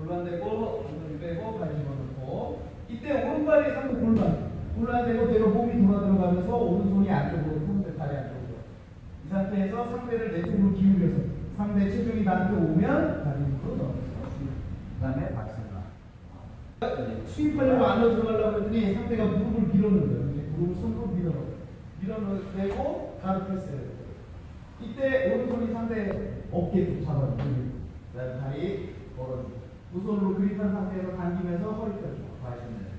골반 대고 엉덩이 빼고 발 집어넣고 이때 오른발이 상대 골반 골반 대고 내가 몸이 돌아 들어가면서 오른손이 안쪽으로 상대 다리 안쪽으로 이 상태에서 상대를 내 쪽으로 기울여서 상대 체중이 나한테 오면 다리 밑으로 넣어서 그 다음에 박스가 수입하려고 안으로 들어가려고 했더니 상대가 무릎을 밀어넣어요 이렇게 무릎을 손으로 밀어넣어 밀어넣고 가드 패스를. 이때 오른손이 상대 어깨 쪽 잡아요. 여기. 그다음에 다리 걸어주고 두 손으로 그립한 상태에서 당기면서 허리 하시면 돼요.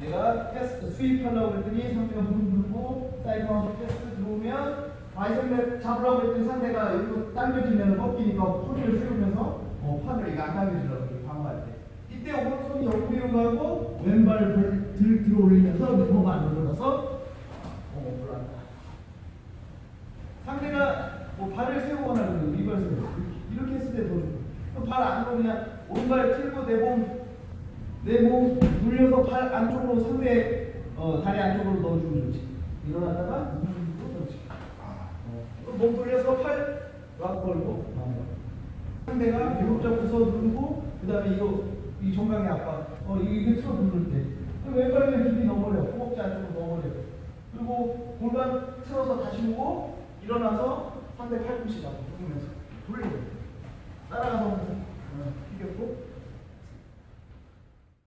내가 패스 스윕하려고 했더니 상대가 무릎 들고 사이드 마운트 패스 들어오면 바이선을 잡으려고 했더니 상대가 여기서 당겨지면 꺾이니까 허리를 세우면서 어, 팔을 이거 안 당겨주려고 이렇게 방어할 때 이때 오른손이 옆구리로 가고 왼발을 들, 들어 올리면서 몸 안으로 들어서 어, 올라간다. 상대가 뭐 발을 세우거나 리버스 발 안으로 그냥 오른발 틀고 내 몸 내몸 돌려서 발 안쪽으로 상대 어, 다리 안쪽으로 넣어주면 좋지. 일어났다가 몸으로 넣지. 어, 몸 돌려서 팔 락 걸고 상대가 배꼽 잡고서 누르고 그 다음에 이거 이 정강이 아파. 어 이게 틀어 누를 때. 왼발에 힘이 넣어버려. 허벅지 안쪽으로 넣어버려. 그리고 골반 틀어서 다시 오고 일어나서 상대 팔꿈치 잡고